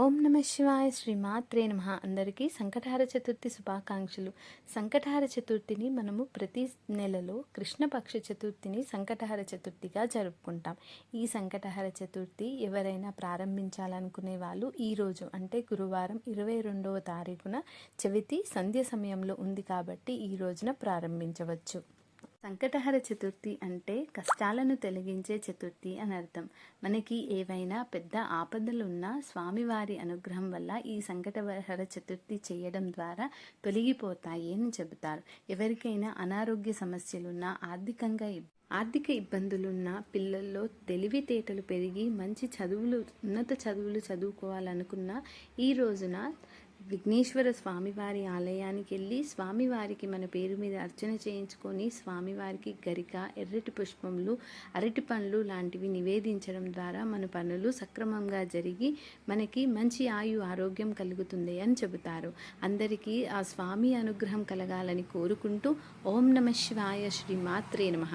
ఓం నమ శివాయ శ్రీ మాత్రే నమ. అందరికీ సంకటహార చతుర్థి శుభాకాంక్షలు. సంకటహార చతుర్థిని మనము ప్రతి నెలలో కృష్ణపక్ష చతుర్థిని సంకటహార చతుర్థిగా జరుపుకుంటాం. ఈ సంకటహార చతుర్థి ఎవరైనా ప్రారంభించాలనుకునే వాళ్ళు ఈరోజు అంటే గురువారం ఇరవై రెండవ తారీఖున చవితి సంధ్య సమయంలో ఉంది కాబట్టి ఈ రోజున ప్రారంభించవచ్చు. సంకటహర చతుర్థి అంటే కష్టాలను తొలగించే చతుర్థి అని అర్థం. మనకి ఏవైనా పెద్ద ఆపదలున్నా స్వామివారి అనుగ్రహం వల్ల ఈ సంకటహర చతుర్థి చేయడం ద్వారా తొలగిపోతాయి అని చెబుతారు. ఎవరికైనా అనారోగ్య సమస్యలున్నా ఆర్థికంగా ఆర్థిక ఇబ్బందులున్న పిల్లల్లో తెలివితేటలు పెరిగి మంచి చదువులు ఉన్నత చదువులు చదువుకోవాలనుకున్న ఈ రోజున విఘ్నేశ్వర స్వామివారి ఆలయానికి వెళ్ళి స్వామివారికి మన పేరు మీద అర్చన చేయించుకొని స్వామివారికి గరిక ఎర్రటి పుష్పములు అరటి పండ్లు లాంటివి నివేదించడం ద్వారా మన పనులు సక్రమంగా జరిగి మనకి మంచి ఆయు ఆరోగ్యం కలుగుతుంది అని చెబుతారు. అందరికీ ఆ స్వామి అనుగ్రహం కలగాలని కోరుకుంటూ ఓం నమ శివాయ శ్రీ మాత్రే నమః.